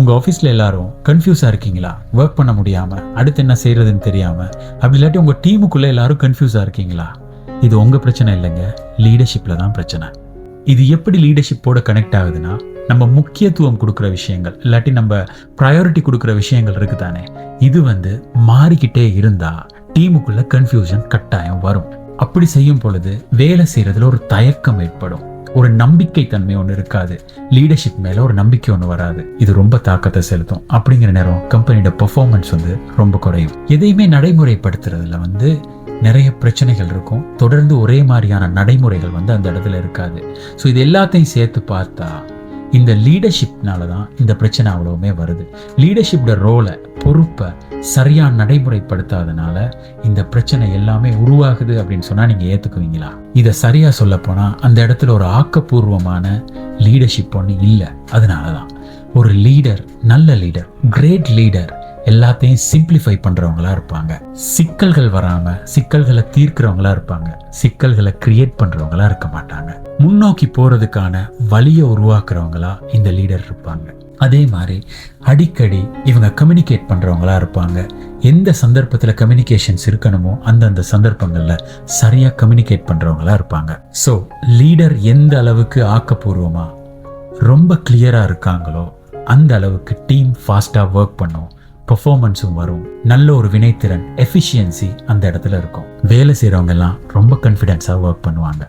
உங்க ஆஃபீஸ்ல எல்லாரும் கன்ஃபியூஸா இருக்கீங்களா? ஒர்க் பண்ண முடியாம அடுத்து என்ன செய்யறதுன்னு தெரியாம அப்படி இல்லாட்டி உங்க டீமுக்குள்ள எல்லாரும் கன்ஃபியூஸா இருக்கீங்களா? இது உங்க பிரச்சனை இல்லைங்க லீடர்ஷிப்ல தான் பிரச்சனை. இது எப்படி லீடர்ஷிப்போட கனெக்ட் ஆகுதுன்னா நம்ம முக்கியத்துவம் கொடுக்குற விஷயங்கள் இல்லாட்டி நம்ம ப்ரையாரிட்டி கொடுக்குற விஷயங்கள் இருக்கு தானே இது வந்து மாறிக்கிட்டே இருந்தா டீமுக்குள்ள கன்ஃபியூஷன் கட்டாயம் வரும். அப்படி செய்யும் பொழுது வேலை செய்யறதுல ஒரு தயக்கம் ஏற்படும். ஒரு நம்பிக்கை தன்மை ஒன்று இருக்காது. லீடர்ஷிப் மேல ஒரு நம்பிக்கை ஒன்று வராது. இது ரொம்ப தாக்கத்தை செலுத்தும். அப்படிங்கிற நேரம் கம்பெனியோட பெர்ஃபார்மன்ஸ் வந்து ரொம்ப குறையும். எதையுமே நடைமுறைப்படுத்துறதுல வந்து நிறைய பிரச்சனைகள் இருக்கும். தொடர்ந்து ஒரே மாதிரியான நடைமுறைகள் வந்து அந்த இடத்துல இருக்காது. ஸோ இது எல்லாத்தையும் சேர்த்து பார்த்தா இந்த லீடர்ஷிப்னால தான் இந்த பிரச்சனை அவ்வளவுமே வருது. லீடர்ஷிப்போட ரோலை பொறுப்பை சரியாக நடைமுறைப்படுத்தாதனால இந்த பிரச்சனை எல்லாமே உருவாகுது அப்படின்னு சொன்னால் நீங்கள் ஏற்றுக்குவீங்களா இதை சரியாக சொல்லப்போனால் அந்த இடத்துல ஒரு ஆக்கப்பூர்வமான லீடர்ஷிப் ஒன்று இல்லை. அதனால தான் ஒரு லீடர் நல்ல லீடர் கிரேட் லீடர் எல்லாத்தையும் சிம்பிளிஃபை பண்ணுறவங்களா இருப்பாங்க. சிக்கல்கள் வராமல் சிக்கல்களை தீர்க்கிறவங்களா இருப்பாங்க. சிக்கல்களை கிரியேட் பண்ணுறவங்களா இருக்க மாட்டாங்க. முன்னோக்கி போகிறதுக்கான வழியை உருவாக்குறவங்களா இந்த லீடர் இருப்பாங்க. அதே மாதிரி அடிக்கடி இவங்க கம்யூனிகேட் பண்ணுறவங்களா இருப்பாங்க. எந்த சந்தர்ப்பத்தில் கம்யூனிகேஷன்ஸ் இருக்கணுமோ அந்தந்த சந்தர்ப்பங்களில் சரியாக கம்யூனிகேட் பண்ணுறவங்களா இருப்பாங்க. ஸோ லீடர் எந்த அளவுக்கு ஆக்கப்பூர்வமாக ரொம்ப கிளியராக இருக்காங்களோ அந்த அளவுக்கு டீம் ஃபாஸ்ட்டாக ஒர்க் பண்ணும். பர்ஃபார்மன்ஸும் வரும். நல்ல ஒரு வினைத்திறன் எஃபிஷியன்சி அந்த இடத்துல இருக்கும். வேலை செய்கிறவங்க எல்லாம் ரொம்ப கான்ஃபிடென்ஸாக ஒர்க் பண்ணுவாங்க.